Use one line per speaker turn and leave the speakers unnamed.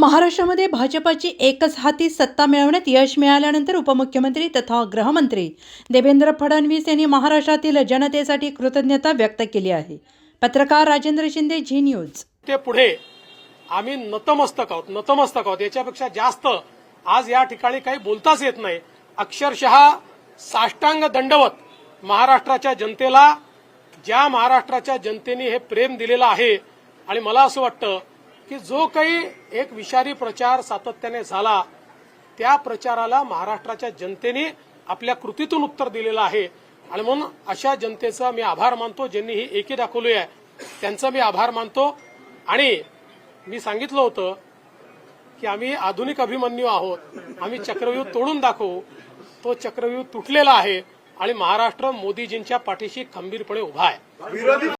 महाराष्ट्रामध्ये भाजपाची एकच हाती सत्ता मिळवण्यात यश मिळाल्यानंतर उपमुख्यमंत्री तथा गृहमंत्री देवेंद्र फडणवीस यांनी महाराष्ट्रातील जनतेसाठी कृतज्ञता व्यक्त केली आहे. पत्रकार राजेंद्र शिंदे झी न्यूज.
ते पुढे आम्ही नतमस्तक आहोत नतमस्तक आहोत. याच्यापेक्षा जास्त आज या ठिकाणी काही बोलताच येत नाही. अक्षरशः साष्टांग दंडवत महाराष्ट्राच्या जनतेला ज्या महाराष्ट्राच्या जनतेने हे प्रेम दिलेलं आहे आणि मला असं वाटतं की जो काही एक विषारी प्रचार सातत्याने झाला त्या प्रचाराला महाराष्ट्राच्या जनतेने आपल्या कृतीतून उत्तर दिलेलं आहे. आणि म्हणून अशा जनतेचा मी आभार मानतो ज्यांनी ही एकी दाखवली आहे त्यांचा मी आभार मानतो. आणि मी सांगितलं होतं की आम्ही आधुनिक अभिमन्यू आहोत. आम्ही चक्रव्यूह तोडून दाखवू. तो चक्रव्यूह तुटलेला आहे आणि महाराष्ट्र मोदीजींच्या पाठीशी खंबीरपणे उभा आहे.